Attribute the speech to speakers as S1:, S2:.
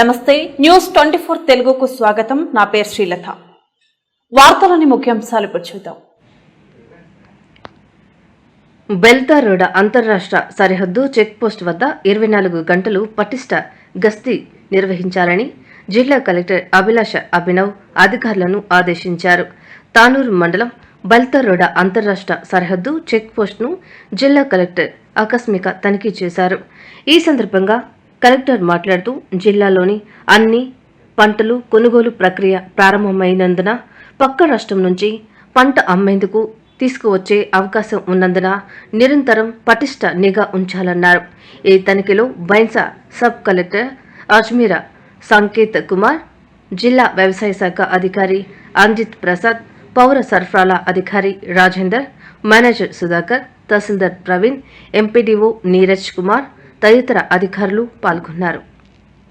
S1: నమస్తే news twenty four తెలుగుకు స్వాగతం. నా పేరు శ్రీలత. వార్తలోని ముఖ్యాంశాలు ఇప్పుడు చూద్దాం.
S2: బెల్తారోడ అంతర్రాష్ట్ర సరిహద్దు చెక్పోస్ట్ వద్ద ఇరవై నాలుగు గంటలు పటిష్ట గస్తీ నిర్వహించాలని జిల్లా కలెక్టర్ అభిలాష అభినవ్ అధికారులను ఆదేశించారు. తానూరు మండలం బెల్తారోడ అంతర్రాష్ట్ర సరిహద్దు చెక్పోస్ట్ను జిల్లా కలెక్టర్ ఆకస్మిక తనిఖీ చేశారు. ఈ సందర్భంగా కలెక్టర్ మాట్లాడుతూ జిల్లాలోని అన్ని పంటలు కొనుగోలు ప్రక్రియ ప్రారంభమైనందున పక్క రాష్ట్రం నుంచి పంట అమ్మేందుకు తీసుకువచ్చే అవకాశం ఉన్నందున నిరంతరం పటిష్ట నిఘా ఉంచాలన్నారు. ఈ తనిఖీలో బైన్సా సబ్ కలెక్టర్ అజ్మీరా సంకేత్ కుమార్ జిల్లా వ్యవసాయ శాఖ అధికారి అంజిత్ ప్రసాద్ పౌర సరఫరాల అధికారి రాజేందర్ మేనేజర్ సుధాకర్ తహసీల్దార్ ప్రవీణ్ ఎంపీడీఓ నీరజ్ కుమార్ తదితర అధికారులు పాల్గొన్నారు.